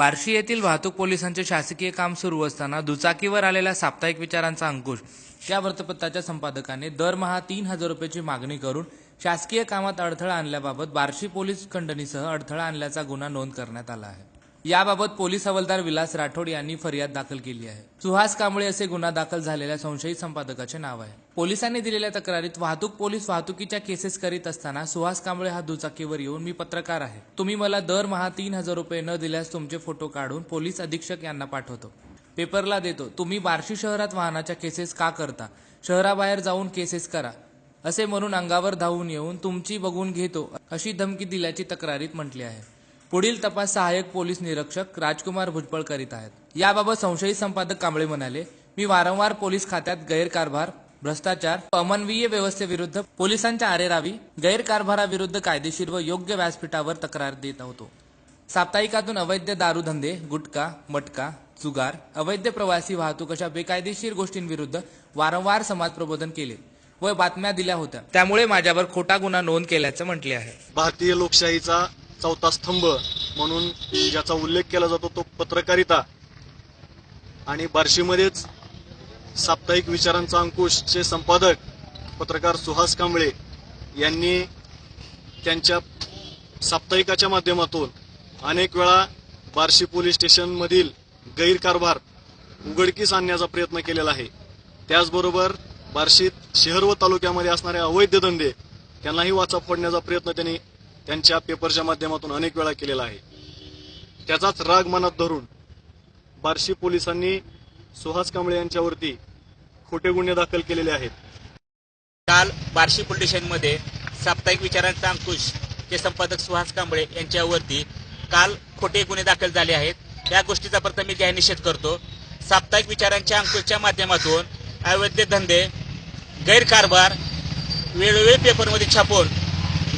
बार्शी येथील वाहतूक पोलिसांचे शासकीय काम सुरू असताना दुचाकीवर आलेल्या साप्ताहिक विचारांचा अंकुश या वृत्तपत्राच्या संपादकाने दरमहा तीन हजार रुपयाची मागणी करून शासकीय कामात अडथळा आणल्याबाबत बार्शी पोलीस खंडणीसह अडथळा आणल्याचा गुन्हा नोंद करण्यात आला आहे. याबाबत पोलीस हवालदार विलास राठोड यांनी फरियाद दाखल केली आहे. सुहास कांबळे असे गुन्हा दाखल झालेल्या संशयित संपादकाचे नाव आहे. पोलिसांनी दिलेल्या तक्रारीत वाहतूक पोलीस वाहतुकीच्या केसेस करीत असताना सुहास कांबळे हा दुचाकीवर येऊन मी पत्रकार आहे. तुम्ही मला दरमहा तीन हजार रुपये न दिल्यास तुमचे फोटो काढून पोलीस अधीक्षक यांना पाठवतो. पेपरला देतो तुम्ही बार्शी शहरात वाहनाच्या केसेस का करता? शहराबाहेर जाऊन केसेस करा. असे म्हणून अंगावर धावून येऊन तुमची बघून घेतो अशी धमकी दिल्याची तक्रारीत म्हटली आहे. पुढील तपास सहाय्यक पोलीस निरीक्षक राजकुमार भुजबळ करीत आहेत. याबाबत संशयित संपादक कांबळे म्हणाले मी वारंवार पोलीस खात्यात गैरकारभार भ्रष्टाचार अमानवीय व्यवस्थेविरुद्ध पोलिसांच्या आरेरावी गैरकारभाराविरुद्ध कायदेशीर व योग्य व्यासपीठावर तक्रार देत होतो. साप्ताहिकातून अवैध दारूधंदे गुटखा मटका जुगार अवैध प्रवासी वाहतूक अशा बेकायदेशीर गोष्टींविरुद्ध वारंवार समाज प्रबोधन केले व बातम्या दिल्या होत्या. त्यामुळे माझ्यावर खोटा गुन्हा नोंद केल्याचं म्हटले आहे. भारतीय लोकशाहीचा चौथा स्तंभ म्हणून ज्याचा उल्लेख केला जातो तो पत्रकारिता. आणि बार्शीमध्येच साप्ताहिक विचारांचा अंकुशचे संपादक पत्रकार सुहास कांबळे यांनी त्यांच्या साप्ताहिकाच्या माध्यमातून अनेक वेळा बार्शी पोलीस स्टेशनमधील गैरकारभार उघडकीस आणण्याचा प्रयत्न केलेला आहे. त्याचबरोबर बार्शीत शहर व तालुक्यामध्ये असणारे अवैध धंदे त्यांनाही वाचा फोडण्याचा प्रयत्न त्यांनी त्यांच्या पेपरच्या माध्यमातून अनेक वेळा केलेला आहे. त्याचाच राग मनात धरून बार्शी पोलिसांनी सुहास कांबळे यांच्यावरती खोटे गुन्हे दाखल केलेले आहेत. काल बार्शी पोलीस स्टेशनमध्ये साप्ताहिक विचारांचा अंकुश चे संपादक सुहास कांबळे यांच्यावरती काल खोटे गुन्हे दाखल झाले आहेत. या गोष्टीचा प्रथम मी जाहीर निषेध करतो. साप्ताहिक विचारांच्या अंकुशच्या माध्यमातून अवैध धंदे गैरकारभार वेळोवेळी पेपरमध्ये छापून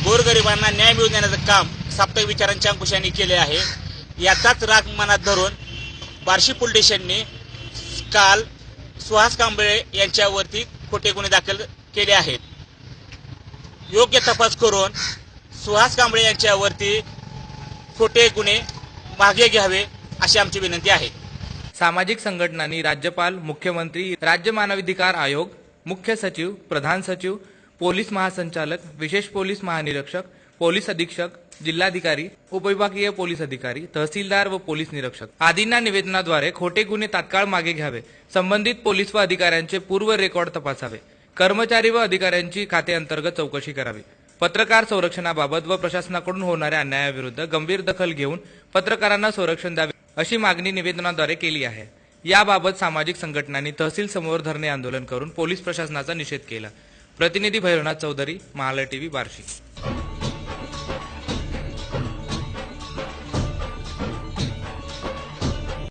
गोरगरिबांना न्याय मिळवून देण्याचं काम साप्ताहिक विचारांच्या अंकुशाने केले आहे. याचाच राग मनात धरून बार्शी पोलीस स्टेशनने काल सुहास कांबळे यांच्यावरती खोटे गुन्हे दाखल केले आहेत. योग्य तपास करून सुहास कांबळे यांच्यावरती खोटे गुन्हे मागे घ्यावे अशी आमची विनंती आहे. सामाजिक संघटनांनी राज्यपाल मुख्यमंत्री राज्य मानवाधिकार आयोग मुख्य सचिव प्रधान सचिव पोलीस महासंचालक विशेष पोलीस महानिरीक्षक पोलीस अधीक्षक जिल्हाधिकारी उपविभागीय पोलीस अधिकारी तहसीलदार व पोलीस निरीक्षक आदींना निवेदनाद्वारे खोटे गुन्हे तात्काळ मागे घ्यावे. संबंधित पोलीस व अधिकाऱ्यांचे पूर्व रेकॉर्ड तपासावे. कर्मचारी व अधिकाऱ्यांची खाते अंतर्गत चौकशी करावी. पत्रकार संरक्षणाबाबत व प्रशासनाकडून होणाऱ्या अन्यायाविरुद्ध गंभीर दखल घेऊन पत्रकारांना संरक्षण द्यावे अशी मागणी निवेदनाद्वारे केली आहे. याबाबत सामाजिक संघटनांनी तहसील समोर धरणे आंदोलन करून पोलीस प्रशासनाचा निषेध केला. प्रतिनिधी भैरवनाथ चौधरी महालय टीव्ही बार्शी.